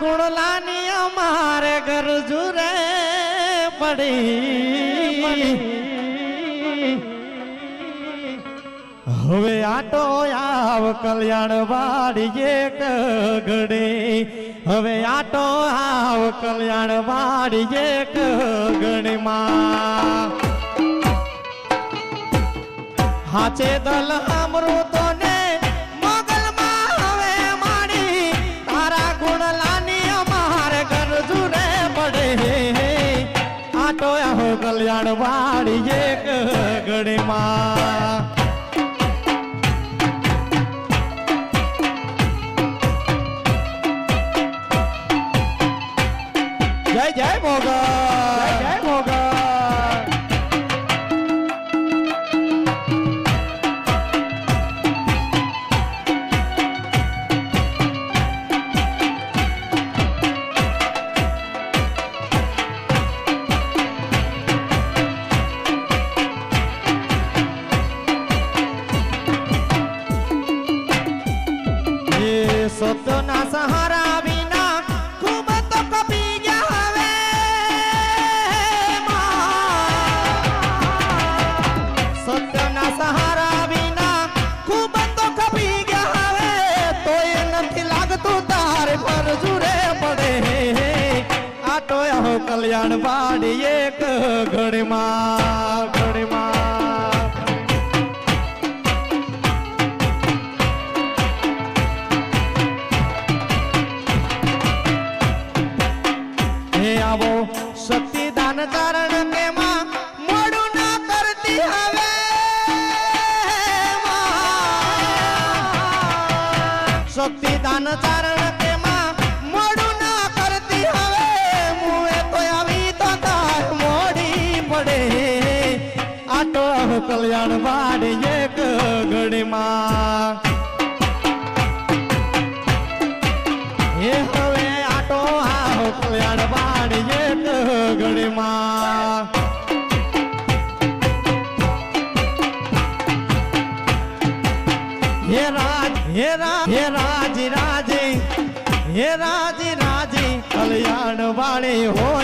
ગુણલાની અમારે ઘર જુરે પડી. હવે આટો આવ કલ્યાણ વાડી એક ઘડી હવે આટો આવ કલ્યાણ વાડી એક ગણીમાં. હાચે દલ અમૃતો કલ્યાણ વાળી એક ઘડીમાં જય જય મોગલ! એ સહારા વિના ખૂબ તો કપી જાવે હવે સહારા વિના ખૂબ તો કપી જાવે હવે તોય નથી લાગતું તાર પર જુરે પડે. આટો આવો કલ્યાણ વાડી એક ઘડીમાં. શક્તિદાન કારણ કે માં મોડું ના કરતી હવે. શક્તિદાન કારણ કે માં મોડું ના કરતી તો આવી તો મોડી પડે. આટો કલ્યાણ વાડી એક ઘડીમાં. ઘડીમાં હે રાજ હે રાજ હે રાજ રાજે હે રાજ રાજે કલ્યાણ વાળી રાજે